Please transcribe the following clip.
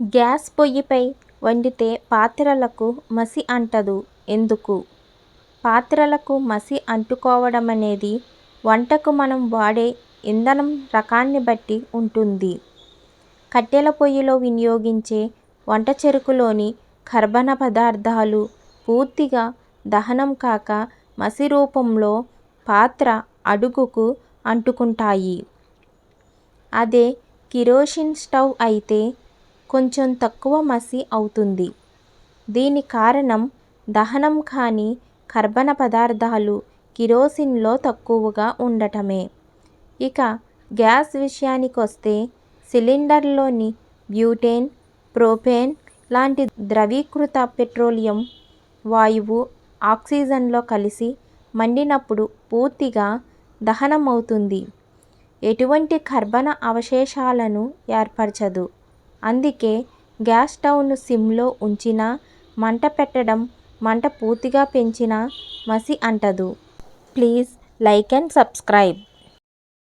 Gas పొయ్యిపై వండితే పాత్రలకు మసి అంటదు ఎందుకు? పాత్రలకు మసి అంటుకోవడమనేది వంటకు మనం వాడే ఇంధనం రకాన్ని బట్టి ఉంటుంది. కట్టెల పొయ్యిలో వినియోగించే వంట చెరుకులోని కర్బన పదార్థాలు పూర్తిగా దహనం కాక మసి రూపంలో పాత్ర అడుగుకు అంటుకుంటాయి. అదే కిరోసిన్ స్టవ్ అయితే కొంచెం తక్కువ మసి అవుతుంది. దీని కారణం దహనం కాని కర్బన పదార్థాలు కిరోసిన్లో తక్కువగా ఉండటమే. ఇక గ్యాస్ విషయానికొస్తే సిలిండర్లోని బ్యూటేన్, ప్రోపేన్ లాంటి ద్రవీకృత పెట్రోలియం వాయువు ఆక్సిజన్లో కలిసి మండినప్పుడు పూర్తిగా దహనమవుతుంది. ఎటువంటి కర్బన అవశేషాలను ఏర్పరచదు. అందుకే గ్యాస్ స్టవ్ను సిమ్లో ఉంచినా, మంట పెట్టడం మంట పూర్తిగా పెంచినా మసి అంటదు. Please like and subscribe